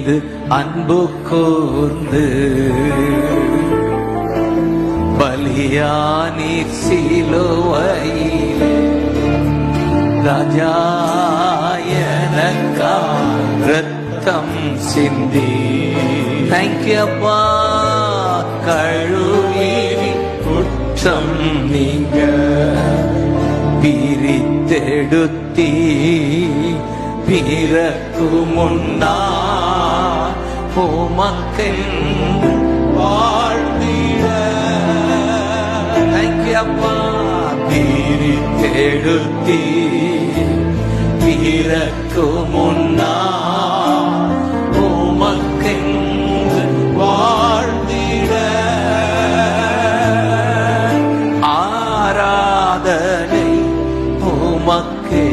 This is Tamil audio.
மீது அன்பு கூர்ந்து. பலியானீர் சிலுவையிலே ராஜாயனக்கா ரத்தம் சிந்தி. தேங்க்யூப்பா கழுவி குற்றம் நீங்க. பிரித்தெடுத்தி பிறக்கு முன்னா பூமக்கள் வாழ்ந்திட. ஐக்கியப்பா தீரி தெடுத்தி பிறக்கு முன்னா. பூமக்கள் வாழ்ந்திட. ஆராதனை பூமக்கே.